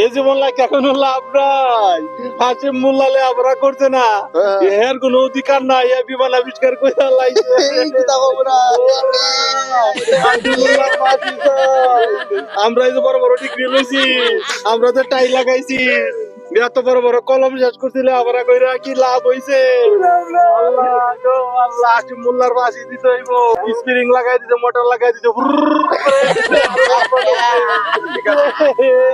এই জীবন লাগে কোনো লাভ নাই। হাসিম মোল্লালে আবরা করছে না। হ্যাঁ। এর কোনো অধিকার নাই এ বিমান আবিষ্কার করে। আমরা এই যে বড় বড় ডিগ্রি লইছি আমরা তো টাই লাগাইছি। এত বড় বড় কলম শেষ করছিল আবার কইরা কি লাভ হইছে? আল্লাহ মোল্লার বাসি দিতে স্প্রিং লাগাই দিতে মোটর লাগাই দিতে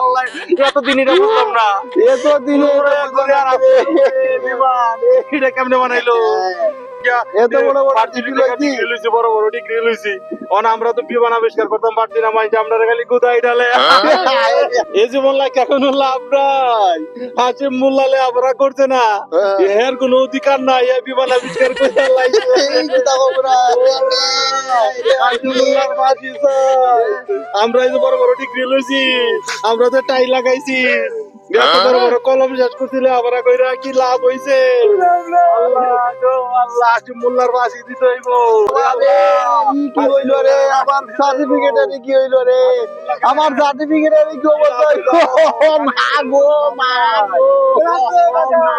আল্লাহ এতদিন এটা বুঝলাম না। এতদিন কেমনে বানাইলো? আমরা তো বিমান আবিষ্কার করতাম পারছি না মাইন্ড আমরা খালি গুদাই ডালে। এই জীবন লাগে লাভ নাই। হাসিম মোল্লালে আমরা করছে না। হ্যাঁ। এর কোনো অধিকার নাই এ বিমান আবিষ্কার করে লাইছে। এই কথা বলব না। হাসিম মোল্লার ফাঁসি চাই। আমরা এই যে বড় বড় ডিগ্রি লইছি আমরা তো টাই লাগাইছি। বড় বড় কলম শেষ করছিল আমরা কইরা কি লাভ হইছে? আল্লাহ গো আল্লাহ হাসিম মোল্লার ফাঁসি দিতে হইব। কি হইল রে? আমার সার্টিফিকেট এর কি হইল রে? আমার সার্টিফিকেট এর কি অবস্থা হইল? মা গো মা গো। মা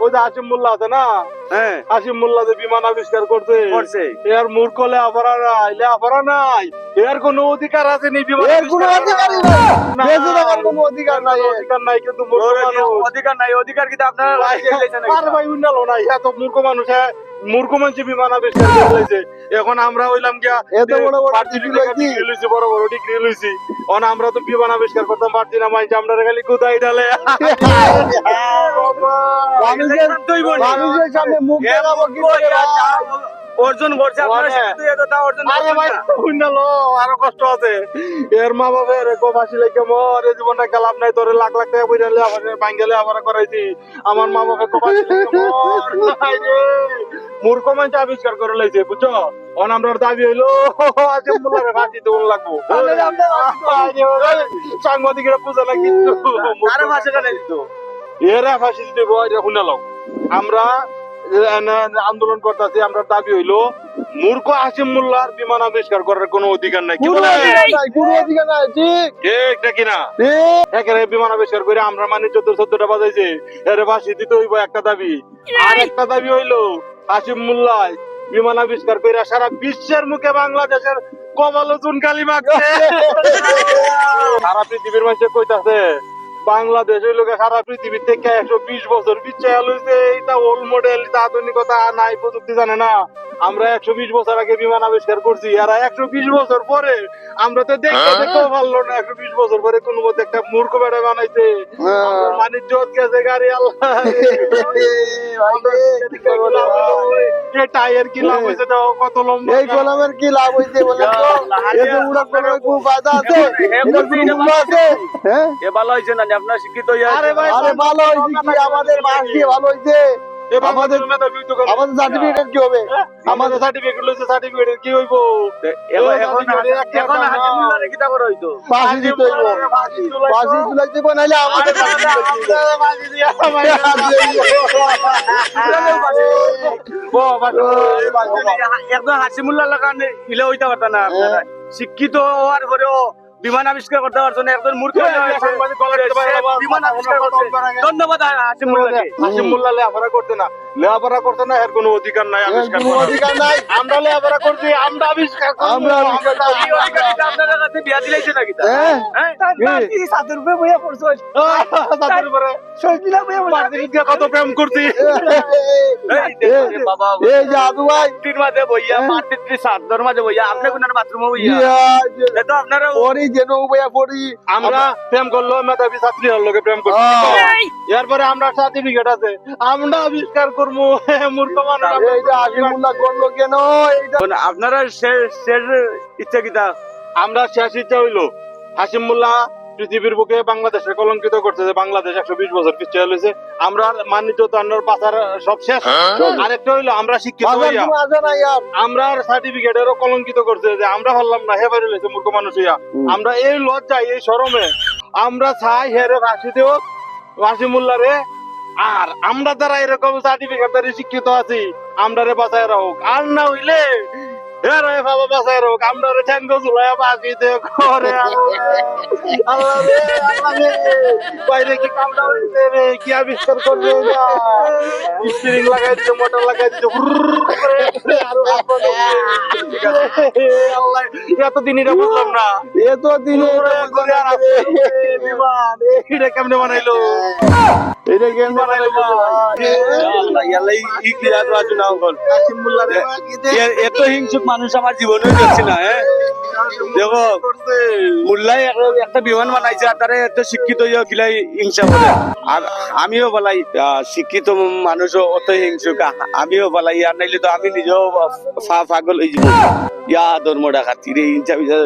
ওই যে হাসিম মোল্লা আছে না? হাসিম মোল্লা যে বিমান আবিষ্কার করছে এর মূর্খ লেখাপড়া নাই লেখাপড়া নাই। এর কোনো অধিকার আছে নি বিমান এর কোনো করার? নাই। কোনো অধিকার নাই। অধিকার নাই কিন্তু মানুষ। অধিকার নাই অধিকার কিন্তু আপনারা আরে ভাই উন্নালো এত মূর্খ মানুষ হ্যাঁ মূর্খ মানুষ বিমান আবিষ্কার করে লইছে এখন আমরা হইলাম গিয়া এত বড় বড় ডিগ্রি লইছি। বড় বড় ডিগ্রি লইছি। এখন আমরা তো বিমান আবিষ্কার করতাম পারছি না মাইছে আমরা খালি গুদাই ডালে মানুষের মানুষের সামনে মুখ দেখাবো কি করে? অর্জন করছে আপনারা শুধু এতটা অর্জন আরে করছেন ভাই না। উন্নালো আরও কষ্ট আছে। এর মা বাবার কো বাসি মর এই জীবনটা গেলাম নাই তোরে লাখ লাখ টাকা বইরালে আবার বাঙ্গালে আবার করাইছি। আমার মা বাবা লাগে মূর্খ মানুষ আবিষ্কার করে লাইছে বুঝছ? অন আমরা দাবি হইল আজ মুলারে লাগবো। সাংবাদিকেরা আরে ভাষা কাটা দিত এরা ফাঁসি দিতে এটা শুনে লও। আমরা আন্দোলন করতেছি আমরা দাবি হইল মূর্খ হাসিম মোল্লার বিমান আবিষ্কার করার কোনো অধিকার নাই। কোনো অধিকার নাই ঠিক। ঠিক নাকি না? একেবারে বিমান আবিষ্কার করে আমরা মানে চোদ্দ চোদ্দটা বাজাইছে এর ফাঁসি দিতে হইব একটা দাবি। আর একটা দাবি হইল হাসিম মোল্লাই বিমান আবিষ্কার করে সারা বিশ্বের মুখে বাংলাদেশের কপাল চুন কালি মাখছে। সারা পৃথিবীর মানুষে কইতাছে বাংলাদেশ হইল সারা পৃথিবীর থেকে একশো বিশ বছর পিছিয়ে লইছে। এটা ওল্ড মডেল এটা আধুনিকতা নাই প্রযুক্তি জানে না। আমরা একশো বিশ বছর আগে বিমান আবিষ্কার করছি আর একশো বিশ বছর পরে আমরা তো দেখতে দেখতেও পারল না একশো বিশ বছর পরে কোন মধ্যে একটা মূর্খ বেড়া বানাইছে। হ্যাঁ। মানে জোট গেছে গাড়ি আল্লাহ। টায়ার কি লাভ হয়েছে কত লম্বা এই কি লাভ হইছে বলেন তো? এই যে উড়া কলমের কোনো ফায়দা আছে হ্যাঁ? এ ভালো হইছে না শিক্ষিত আরে ভাই, আরে ভালো হইছে কি? আমাদের মাস দিয়ে ভালো হইছে। আমাদের- আমাদের সার্টিফিকেট কি হবে? আমাদের সার্টিফিকেট লইছে সার্টিফিকেট কি হইব? এখন এখন এখন হাসিমুল্লাহর কিতা করা হইতো? ফাঁসি দিতে হইব। ফাঁসি তুলাইতে হইব। নাইলে আমাদের একদম হাসিমুল্লাহ লাগানে ইলে হইতে পারতা না শিক্ষিত হওয়ার পরেও বিমান আবিষ্কার করতে পারছ না একজন মূর্খ হয়ে না, বিমান আবিষ্কার ধন্যবাদ হাসিমুল্লাহকে হাসিম মোল্লা করতে না। লেখাপড়া করতে না এর কোনো অধিকার নাই আবিষ্কার কোনো করার। অধিকার নাই আমরা লেখাপড়া করছি আমরা আবিষ্কার। আমরা আবিষ্কার আপনাদের কাছে বিয়া দিলাইছে নাকি? হ্যাঁ। হ্যাঁ? তাদের উপরে পার্টির দিয়ে কত প্রেম করছি। এই দেখো, যে আদু ভাই মাটির মাঝে বইয়া মাটির সাদ্দর মাঝে বইয়া আপনি কোন বাথরুমে বইয়া। যে- এ তো আপনারা যেন পড়ি। আমরা প্রেম করল মেধাবী ছাত্রী হল লোকে প্রেম করছি। হ্যাঁ। এরপরে আমরা সার্টিফিকেট আছে। আমরা আবিষ্কার করব। মূর্খ মানুষ এই যে আজিমুল্লাহ করল কেন? এইটা কোন- আপনারা শেষ শেষ ইচ্ছা কিতা আমরা শেষ ইচ্ছা হইল। হাসিম মোল্লা পৃথিবীর বুকে বাংলাদেশে কলঙ্কিত করছে যে বাংলাদেশ একশো বিশ বছর পিছিয়ে হয়েছে আমরা মানিজ্য তান্নর পাচার সব শেষ। আরেকটা হইল আমরা শিক্ষিত হইয়া আমরা সার্টিফিকেটেরও কলঙ্কিত করছে যে আমরা পারলাম না হে বাইরে লইছে মূর্খ মানুষ হইয়া। আমরা এই লজ্জায় এই শরমে আমরা চাই হেরে ফাঁসি দেও ফাঁসি মোল্লারে আর আমরা যারা এরকম সার্টিফিকেট দ্বারা শিক্ষিত আছি আমরা রে বাঁচায় রাখুক। আর না হইলে হেরে বাবা বাঁচায় রাখুক আমরা রে দেও করে আল্লাহ রে আল্লাহ রে। বাইরে কি কামটা হইছে রে? কি আবিষ্কার করবে স্টিরিং লাগাই দিছে মোটর লাগাই। আল্লাহ এতদিন এটা বুঝলাম না। এ তো দিনে করে আর আসছে। বিমান এটা কেমনে বানাইলো? এটা কেন বানাইলো? আল্লাহ, ইয়াল্লা, ই- ই কি রাজু না অঙ্কল। এত হিংসুক মানুষ আমার জীবনেও দেখছি না হ্যাঁ? দেখো, মুল্লাই একটা বিমান বানাইছে, আর তারা এত শিক্ষিত গিলাই হিংসা করে। আর আমিও বলাই শিক্ষিত মানুষ অত হিংসুক আমিও বলাই, আর নাইলে তো আমি নিজেও ফা ফাগল হয়ে যাব। ইয়া ধর্ম ডাকাতি রে হিংসা বিচার